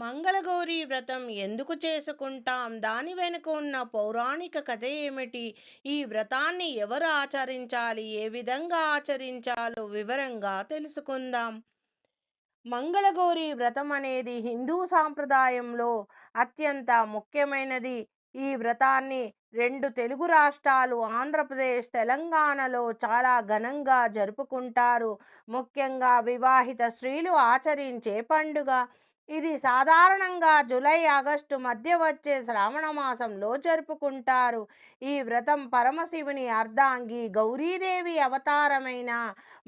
మంగళగౌరి వ్రతం ఎందుకు చేసుకుంటాం? దాని వెనుక ఉన్న పౌరాణిక కథ ఏమిటి? ఈ వ్రతాన్ని ఎవరు ఆచరించాలి? ఏ విధంగా ఆచరించాలో వివరంగా తెలుసుకుందాం. మంగళగౌరి వ్రతం అనేది హిందూ సాంప్రదాయంలో అత్యంత ముఖ్యమైనది. ఈ వ్రతాన్ని రెండు తెలుగు రాష్ట్రాలు ఆంధ్రప్రదేశ్ తెలంగాణలో చాలా ఘనంగా జరుపుకుంటారు. ముఖ్యంగా వివాహిత స్త్రీలు ఆచరించే పండుగ. ఇది సాధారణంగా జూలై ఆగస్టు మధ్య వచ్చే శ్రావణ మాసంలో జరుపుకుంటారు. ఈ వ్రతం పరమశివుని అర్ధాంగి గౌరీదేవి అవతారమైన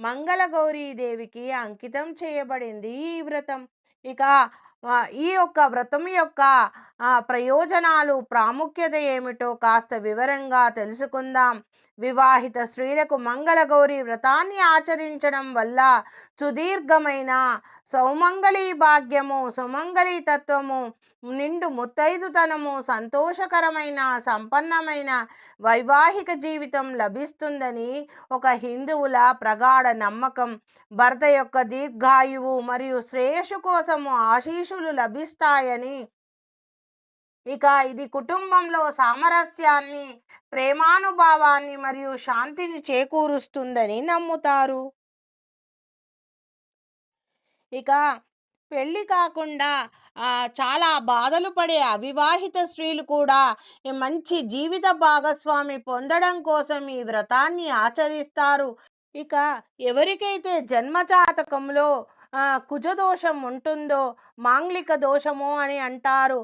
మంగళ గౌరీదేవికి అంకితం చేయబడింది ఈ వ్రతం. ఇక ఈ యొక్క వ్రతం యొక్క ప్రయోజనాలు ప్రాముఖ్యత ఏమిటో కాస్త వివరంగా తెలుసుకుందాం. వివాహిత స్త్రీలకు మంగళగౌరి వ్రతాన్ని ఆచరించడం వల్ల సుదీర్ఘమైన సౌమంగళీ భాగ్యము సుమంగళీ తత్వము నిండు ముత్తైదుతనము సంతోషకరమైన సంపన్నమైన వైవాహిక జీవితం లభిస్తుందని ఒక హిందువుల ప్రగాఢ నమ్మకం. భర్త యొక్క దీర్ఘాయువు మరియు శ్రేయస్సు కోసము ఆశీషులు లభిస్తాయని ఇక ఇది కుటుంబంలో సామరస్యాన్ని ప్రేమానుభావాన్ని మరియు శాంతిని చేకూరుస్తుందని నమ్ముతారు. ఇక పెళ్ళి కాకుండా చాలా బాధలు పడే అవివాహిత స్త్రీలు కూడా మంచి జీవిత భాగస్వామి పొందడం కోసం ఈ వ్రతాన్ని ఆచరిస్తారు. ఇక ఎవరికైతే జన్మజాతకంలో కుజదోషం ఉంటుందో మాంగ్లిక దోషము అని అంటారు.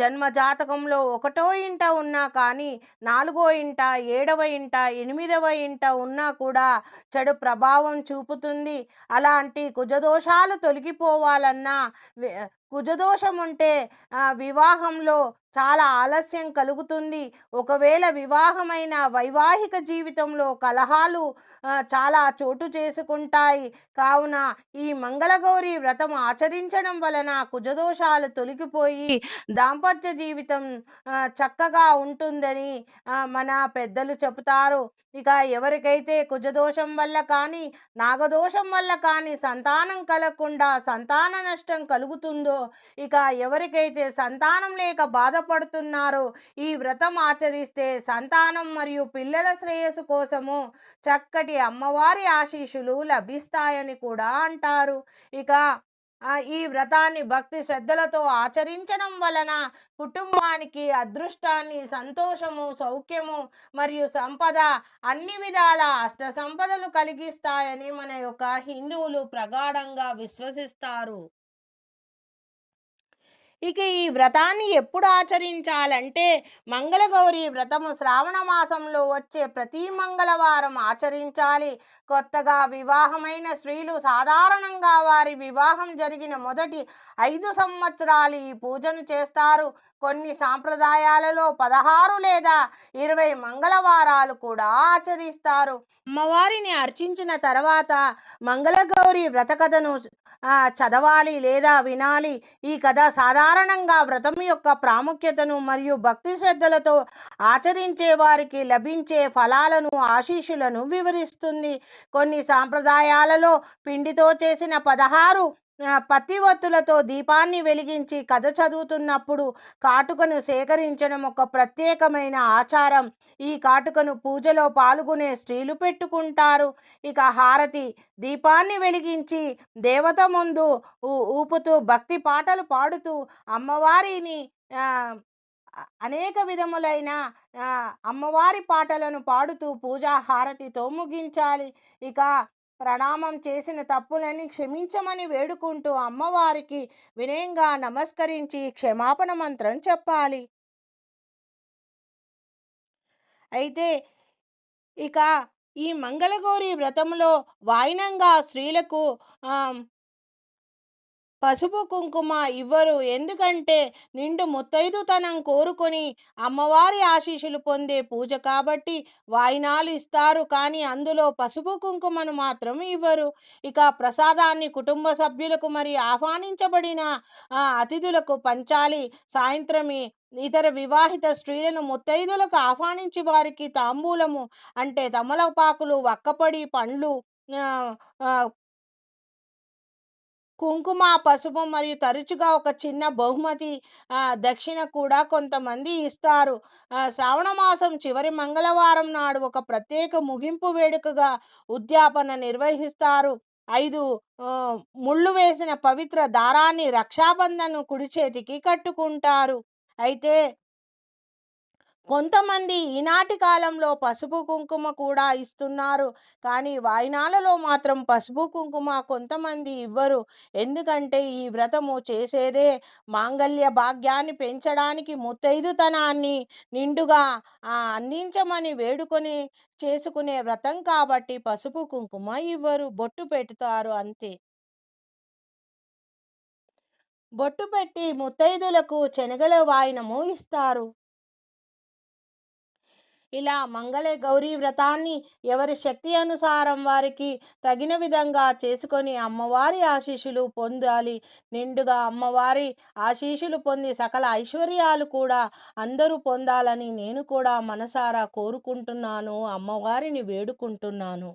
జన్మ జాతకంలో ఒకటో ఇంట ఉన్నా కానీ నాలుగో ఇంట ఏడవ ఇంట ఎనిమిదవ ఇంట ఉన్నా కూడా చెడు ప్రభావం చూపుతుంది. అలాంటి కుజదోషాలు తొలగిపోవాలన్నా కుజదోషం ఉంటే వివాహంలో చాలా ఆలస్యం కలుగుతుంది. ఒకవేళ వివాహమైన వైవాహిక జీవితంలో కలహాలు చాలా చోటు చేసుకుంటాయి. కావున ఈ మంగళగౌరి వ్రతం ఆచరించడం వలన కుజదోషాలు తొలగిపోయి దాంపత్య జీవితం చక్కగా ఉంటుందని మన పెద్దలు చెబుతారు. ఇక ఎవరికైతే కుజదోషం వల్ల కానీ నాగదోషం వల్ల కానీ సంతానం కలగకుండా సంతాన నష్టం కలుగుతుందో ఇక ఎవరికైతే సంతానం లేక బాధ బాధపడుతున్నారో. ఈ వ్రతం ఆచరిస్తే సంతానం మరియు పిల్లల శ్రేయస్సు కోసము చక్కటి అమ్మవారి ఆశీషులు లభిస్తాయని కూడా అంటారు. ఇక ఈ వ్రతాన్ని భక్తి శ్రద్ధలతో ఆచరించడం వలన కుటుంబానికి అదృష్టాన్ని సంతోషము సౌఖ్యము మరియు సంపద అన్ని విధాల అష్ట సంపదలు కలిగిస్తాయని మన యొక్క హిందువులు ప్రగాఢంగా విశ్వసిస్తారు. ఇక ఈ వ్రతాన్ని ఎప్పుడు ఆచరించాలంటే మంగళగౌరి వ్రతము శ్రావణ మాసంలో వచ్చే ప్రతి మంగళవారం ఆచరించాలి. కొత్తగా వివాహమైన స్త్రీలు సాధారణంగా వారి వివాహం జరిగిన మొదటి ఐదు సంవత్సరాలు ఈ పూజను చేస్తారు. కొన్ని సాంప్రదాయాలలో పదహారు లేదా ఇరవై మంగళవారాలు కూడా ఆచరిస్తారు. అమ్మవారిని అర్చించిన తర్వాత మంగళగౌరి వ్రతకథను చదవాలి లేదా వినాలి ఈ కథ సాధారణంగా వ్రతం యొక్క ప్రాముఖ్యతను మరియు భక్తి శ్రద్ధలతో ఆచరించే వారికి లభించే ఫలాలను ఆశీషులను వివరిస్తుంది. కొన్ని సాంప్రదాయాలలో పిండితో చేసిన పదహారు పత్తి ఒత్తులతో దీపాన్ని వెలిగించి కథ చదువుతున్నప్పుడు కాటుకను సేకరించడం ఒక ప్రత్యేకమైన ఆచారం. ఈ కాటుకను పూజలో పాల్గొనే స్త్రీలు పెట్టుకుంటారు. ఇక హారతి దీపాన్ని వెలిగించి దేవత ముందు ఊపుతూ భక్తి పాటలు పాడుతూ అమ్మవారిని అనేక విధములైన అమ్మవారి పాటలను పాడుతూ పూజా హారతితో ముగించాలి. ఇక ప్రణామం చేసిన తప్పులని క్షమించమని వేడుకుంటూ అమ్మవారికి వినయంగా నమస్కరించి క్షమాపణ మంత్రం చెప్పాలి. అయితే ఇక ఈ మంగళగౌరి వ్రతంలో వాయినంగా స్త్రీలకు పసుపు కుంకుమ ఇవ్వరు. ఎందుకంటే నిండు ముత్తైదుతనం కోరుకొని అమ్మవారి ఆశీస్సులు పొందే పూజ కాబట్టి వాయినాలు ఇస్తారు. కానీ అందులో పసుపు కుంకుమను మాత్రం ఇవ్వరు. ఇక ప్రసాదాన్ని కుటుంబ సభ్యులకు మరి ఆహ్వానించబడిన అతిథులకు పంచాలి. సాయంత్రమే ఇతర వివాహిత స్త్రీలను ముత్తైదులకు ఆహ్వానించి వారికి తాంబూలము అంటే తమలపాకులు వక్కపడి పండ్లు కుంకుమ, పసుపు మరియు తరచుగా ఒక చిన్న బహుమతి దక్షిణ కూడా కొంతమంది ఇస్తారు. శ్రావణ మాసం చివరి మంగళవారం నాడు ఒక ప్రత్యేక ముగింపు వేడుకగా ఉద్యాపన నిర్వహిస్తారు. ఐదు ముళ్ళు వేసిన పవిత్ర దారాన్ని రక్షాబంధన్ కుడి చేతికి కట్టుకుంటారు. అయితే కొంతమంది ఈనాటి కాలంలో పసుపు, కుంకుమ కూడా ఇస్తున్నారు. కానీ వాయినాలలో మాత్రం పసుపు, కుంకుమ కొంతమంది ఇవ్వరు. ఎందుకంటే ఈ వ్రతము చేసేదే మాంగళ్య భాగ్యాన్ని పెంచడానికి, ముత్తైదుతనాన్ని నిండుగా అందించమని వేడుకొని చేసుకునే వ్రతం కాబట్టి పసుపు, కుంకుమ ఇవ్వరు. బొట్టు పెడతారు అంతే. బొట్టు పెట్టి ముత్తైదులకు శనగల వాయినము ఇస్తారు. ఇలా మంగళ గౌరీ వ్రతాన్ని ఎవరి శక్తి అనుసారం వారికి తగిన విధంగా చేసుకొని అమ్మవారి ఆశీస్సులు పొందాలి. నిండుగా అమ్మవారి ఆశీస్సులు పొంది సకల ఐశ్వర్యాలు కూడా అందరూ పొందాలని నేను కూడా మనసారా కోరుకుంటున్నాను. అమ్మవారిని వేడుకుంటున్నాను.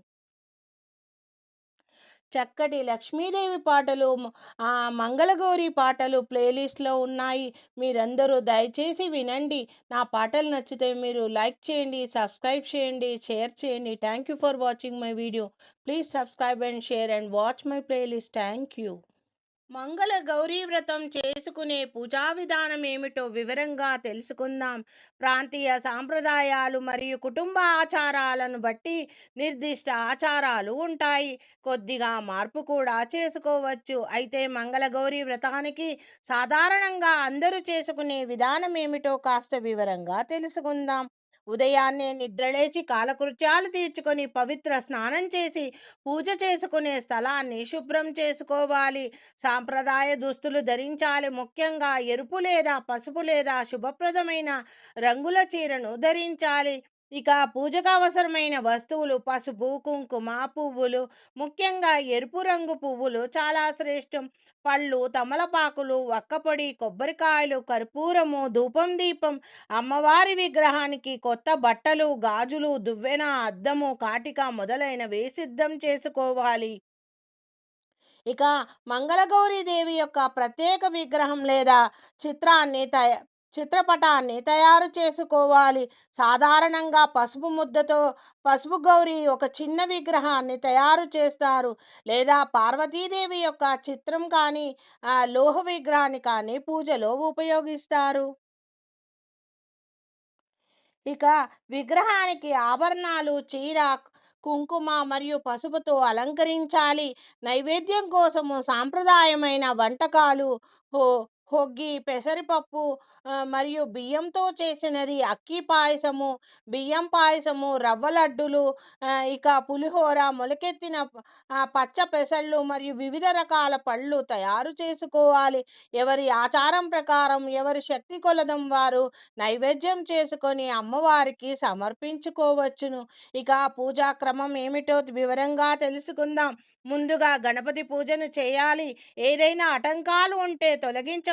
చక్కటి లక్ష్మీదేవి పాటలు మంగళగౌరి పాటలు ప్లేలిస్ట్‌లో ఉన్నాయి. మీరందరూ దయచేసి వినండి. నా పాటలు నచ్చితే మీరు లైక్ చేయండి, సబ్స్క్రైబ్ చేయండి, షేర్ చేయండి. Thank you for watching my video. Please subscribe and share and watch my playlist. Thank you. Mangala Gauri వ్రతం చేసుకునే పూజా విధానం ఏమిటో వివరంగా తెలుసుకుందాం. ప్రాంతీయ సాంప్రదాయాలు మరియు కుటుంబ ఆచారాలను బట్టి నిర్దిష్ట ఆచారాలు ఉంటాయి. కొద్దిగా మార్పు కూడా చేసుకోవచ్చు. అయితే మంగళ గౌరీ వ్రతానికి సాధారణంగా అందరూ చేసుకునే విధానం ఏమిటో కాస్త వివరంగా తెలుసుకుందాం. ఉదయాన్నే నిద్రలేచి కాలకృత్యాలు తీర్చుకొని పవిత్ర స్నానం చేసి పూజ చేసుకునే స్థలాన్ని శుభ్రం చేసుకోవాలి. సాంప్రదాయ దుస్తులు ధరించాలి. ముఖ్యంగా ఎరుపు లేదా పసుపు లేదా శుభప్రదమైన రంగుల చీరను ధరించాలి. ఇక పూజకు అవసరమైన వస్తువులు పసుపు, కుంకుమ, పువ్వులు ముఖ్యంగా ఎరుపు రంగు పువ్వులు చాలా శ్రేష్టం. పళ్ళు, తమలపాకులు, వక్కపొడి, కొబ్బరికాయలు, కర్పూరము, ధూపం దీపం, అమ్మవారి విగ్రహానికి కొత్త బట్టలు, గాజులు, దువ్వెన, అద్దము, కాటిక మొదలైనవి సిద్ధం చేసుకోవాలి. ఇక మంగళగౌరి దేవి యొక్క ప్రత్యేక విగ్రహం లేదా చిత్రాన్ని తయ చిత్రపటాన్ని తయారు చేసుకోవాలి. సాధారణంగా పసుపు ముద్దతో పసుపు గౌరి ఒక చిన్న విగ్రహాన్ని తయారు చేస్తారు. లేదా పార్వతీదేవి యొక్క చిత్రం కానీ లోహ విగ్రహాన్ని కానీ పూజలో ఉపయోగిస్తారు. ఇక విగ్రహానికి ఆభరణాలు, చీర, కుంకుమ మరియు పసుపుతో అలంకరించాలి. నైవేద్యం కోసము సాంప్రదాయమైన వంటకాలు హొ హొగ్గి, పెసరపప్పు మరియు బియ్యంతో చేసినది అక్కి పాయసము, బియ్యం పాయసము, రవ్వ లడ్డులు ఇక పులిహోర, మొలకెత్తిన పచ్చ పెసళ్ళు మరియు వివిధ రకాల పళ్ళు తయారు చేసుకోవాలి. ఎవరి ఆచారం ప్రకారం, ఎవరి శక్తి కొలదం వారు నైవేద్యం చేసుకొని అమ్మవారికి సమర్పించుకోవచ్చును. ఇక పూజా క్రమం ఏమిటో వివరంగా తెలుసుకుందాం. ముందుగా గణపతి పూజను చేయాలి. ఏదైనా ఆటంకాలు ఉంటే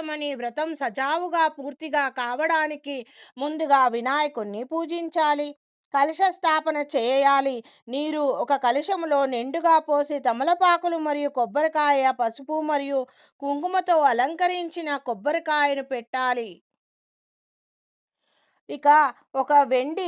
తొలగించమని వ్రతం సజావుగా పూర్తిగా కావడానికి ముందుగా వినాయకుణ్ణి పూజించాలి. కలశ స్థాపన చేయాలి. నీరు ఒక కలశములో నిండుగా పోసి తమలపాకులు మరియు కొబ్బరికాయ, పసుపు మరియు కుంకుమతో అలంకరించిన కొబ్బరికాయను పెట్టాలి. ఇక ఒక వెండి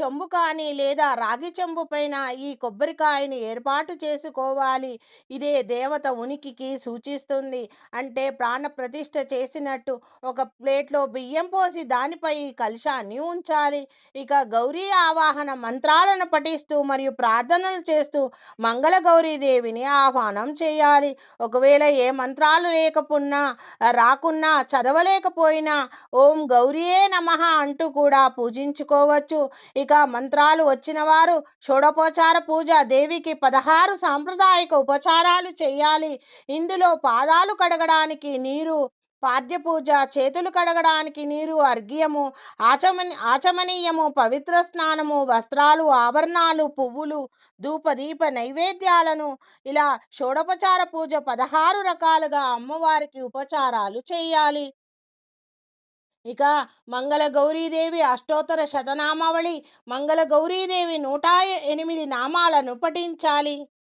చెంబు కానీ లేదా రాగి చెంబు పైన ఈ కొబ్బరికాయను ఏర్పాటు చేసుకోవాలి. ఇదే దేవత ఉనికికి సూచిస్తుంది. అంటే ప్రాణ ప్రతిష్ఠ చేసినట్టు. ఒక ప్లేట్‌లో బియ్యం పోసి దానిపై ఈ కలశాన్ని ఉంచాలి. ఇక గౌరీ ఆవాహన మంత్రాలను పఠిస్తూ మరియు ప్రార్థనలు చేస్తూ మంగళ గౌరీ దేవిని ఆహ్వానం చేయాలి. ఒకవేళ ఏ మంత్రాలు లేకపోయినా రాకున్నా, చదవలేకపోయినా ఓం గౌరీయే నమః అంటూ కూడా పూజించుకోవచ్చు. ఇక మంత్రాలు వచ్చినవారు వారు పూజ దేవికి పదహారు సాంప్రదాయక ఉపచారాలు చేయాలి. ఇందులో పాదాలు కడగడానికి నీరు, పాద్యపూజ, చేతులు కడగడానికి నీరు, అర్ఘ్యము, ఆచమని ఆచమనీయము, పవిత్ర స్నానము, వస్త్రాలు, ఆభరణాలు, పువ్వులు, ధూపదీప నైవేద్యాలను ఇలా షోడపచార పూజ 16 రకాలుగా అమ్మవారికి ఉపచారాలు చేయాలి. ఇక మంగళ గౌరీదేవి అష్టోత్తర శతనామావళి, మంగళ గౌరీదేవి 108 నామాలను పఠించాలి.